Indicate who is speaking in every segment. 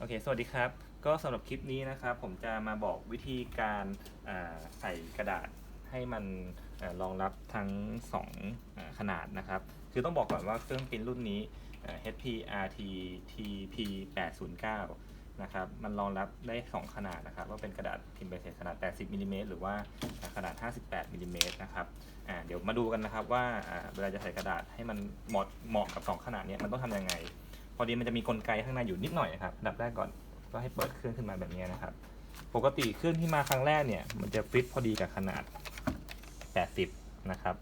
Speaker 1: โอเค สวัสดีครับ ก็สำหรับคลิปนี้นะครับ ผมจะมาบอกวิธีการใส่กระดาษให้มันอรองรับทั้ง2อขนาดนะครับ คือต้องบอกก่อนว่าเครื่องปริ้นรุ่นนี้ HP RT TP 809นะครับ มันรองรับได้ 2 ขนาดนะครับ ว่าเป็นกระดาษพิมพ์ใบเสร็จขนาด 80มิลลิเมตรหรือว่าขนาด 58มิลลิเมตรนะครับเดี๋ยวมาดูกันนะครับว่าเวลาจะใส่กระดาษให้มันเหมาะเหมาะกับ 2 ขนาดนี้มันต้องทำยังไง อดีมันจะมีกลไกข้างในอยู่นิดหน่อยนะครับดับแรกก่อนก็ให้เปิดเครื่องขึ้นมาแบบนี้นะครับ ปกติเครื่องที่มาครั้งแรกเนี่ยมันจะฟิตพอดีกับขนาด 80 นะครับ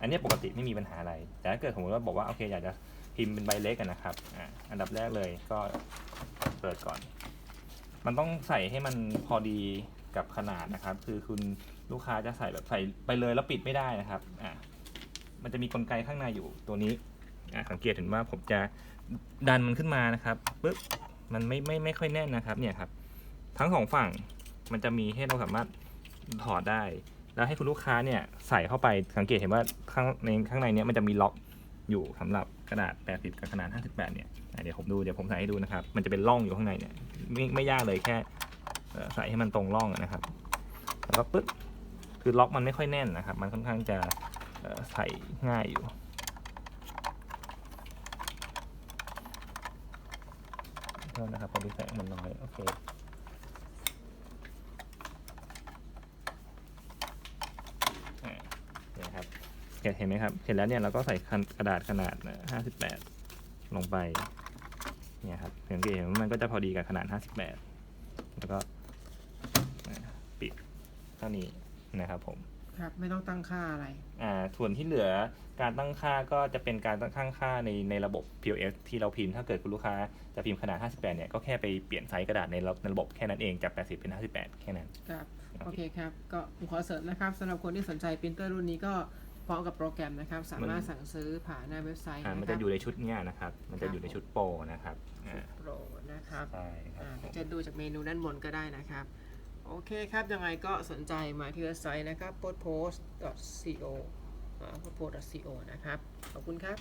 Speaker 1: อันนี้ปกติไม่มีปัญหาอะไร แต่ถ้าเกิดสมมติว่าบอกว่าโอเคอยากจะพิมพ์เป็นใบเล็กกันนะครับอ่าอันดับแรกเลยก็เปิดก่อน มันต้องใส่ให้มันพอดีกับขนาดนะครับ คือคุณลูกค้าจะใส่แบบใส่ไปเลยแล้วปิดไม่ได้นะครับอ่ามันจะมีกลไกข้างในอยู่ตัวนี้ สังเกตเห็นว่าผมจะดันมันขึ้นมานะครับปึ๊บมันไม่ไม่ไม่ค่อยแน่นนะครับเนี่ยครับ ทั้งสองฝั่งมันจะมีให้เราสามารถถอดได้ แล้วให้คุณลูกค้าเนี่ยใส่เข้าไปสังเกตเห็นว่าข้างในข้างในเนี้ยมันจะมีล็อกอยู่สำหรับกระดาษ 80 กับขนาด 58 เนี่ยเดี๋ยวผมดูเดี๋ยวผมใส่ให้ดูนะครับ มันจะเป็นร่องอยู่ข้างในเนี่ยไม่ไม่ยากเลยแค่ใส่ให้มันตรงร่องนะครับแล้วก็ปึ๊บคือล็อกมันไม่ค่อยแน่นนะครับ มันค่อนข้างจะใส่ง่ายอยู่ โทษนะครับพอดีแสงมันน้อย โอเคเนี่ยครับเห็นไหมครับเห็นแล้วเนี่ยเราก็ใส่กระดาษขนาดห้าสิบแปดลงไป เนี่ยครับสังเกตเห็นว่ามันก็จะพอดีกับขนาดห้าสิบแล้วก็ปิดเท่านี้นะครับผม
Speaker 2: ครับ ไม่ต้องตั้งค่าอะไร
Speaker 1: อ่าส่วนที่เหลือการตั้งค่าก็จะเป็นการตั้งค่าในในระบบ POS ที่เราพิมพ์ ถ้าเกิดคุณลูกค้าจะพิมพ์ขนาด 58 เนี่ย ก็แค่ไปเปลี่ยนไซส์กระดาษในระในระบบแค่นั้นเอง จาก 80 เป็น 58 แค่นั้น
Speaker 2: ครับ โอเคครับ ก็ผมขอเสริมนะครับสำหรับคนที่สนใจปรินเตอร์รุ่นนี้ก็พร้อมกับโปรแกรมนะครับ สามารถสั่งซื้อผ่านหน้าเว็บไซต์
Speaker 1: อ่า
Speaker 2: นะ
Speaker 1: มัน
Speaker 2: ค
Speaker 1: จะ
Speaker 2: รับ
Speaker 1: อยู่ในชุดเนี้ยนะครับ มันจะอยู่ในชุดโปรนะครับ อ่า
Speaker 2: โปรนะครับ
Speaker 1: ใช่ครับ
Speaker 2: อ่า
Speaker 1: ผม
Speaker 2: จะดูจากเมนูด้านบนก็ได้นะครับโอเคครับ ยังไงก็สนใจมาที่เว็บไซต์นะครับ postpost.co postpost.co นะครับ ขอบคุณครับ